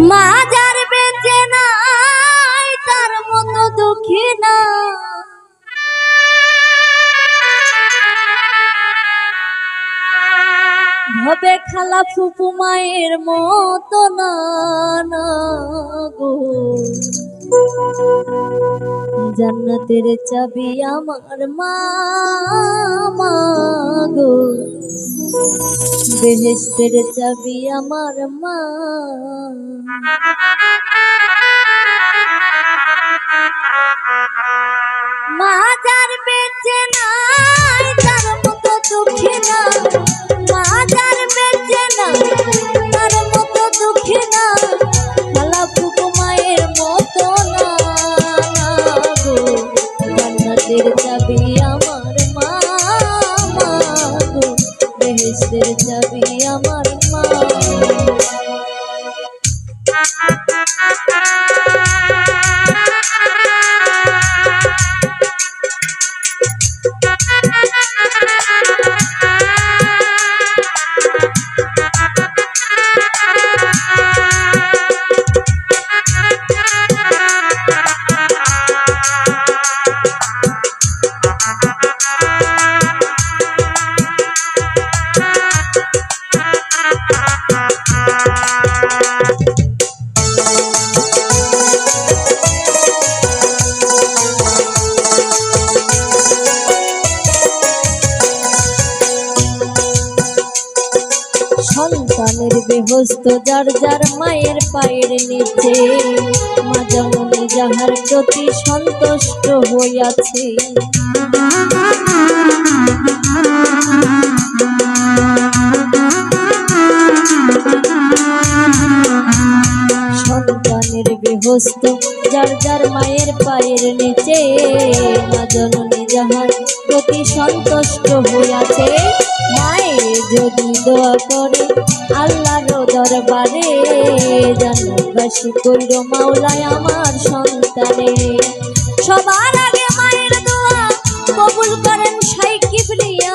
মা যার বেঁচে নাই, তার মতো দুঃখী না। হবে খালা ফুপু মায়ের মতো না গো। জান্নাতের চাবি আমার মা গো। বেহেস্তের চাবি আমার মা। মা যার বেঁচে নাই, তার মতো দুঃখী না। মা যার বেঁচে নাই, তার মতো দুঃখী না। খালা ফুকু মায়ের মতো না না গো। বেহেস্তের চাবি আমার মা। সন্তানের যার যার মায়ের পায়ের নিচে। মা জননী যাহার প্রতি সন্তুষ্ট হইয়াছে। সন্তানের বেহস্ত যার যার মায়ের পায়ের নিচে। মা জননী যাহার প্রতি সন্তুষ্ট হইয়াছে। মায়ের যদি দোয়া করে, আল্লাহর দরবারে জান্নাতবাসী কইরো মাওলায় আমার সন্তানে। সবার আগে মায়ের দোয়া কবুল করেন শাই কিবরিয়া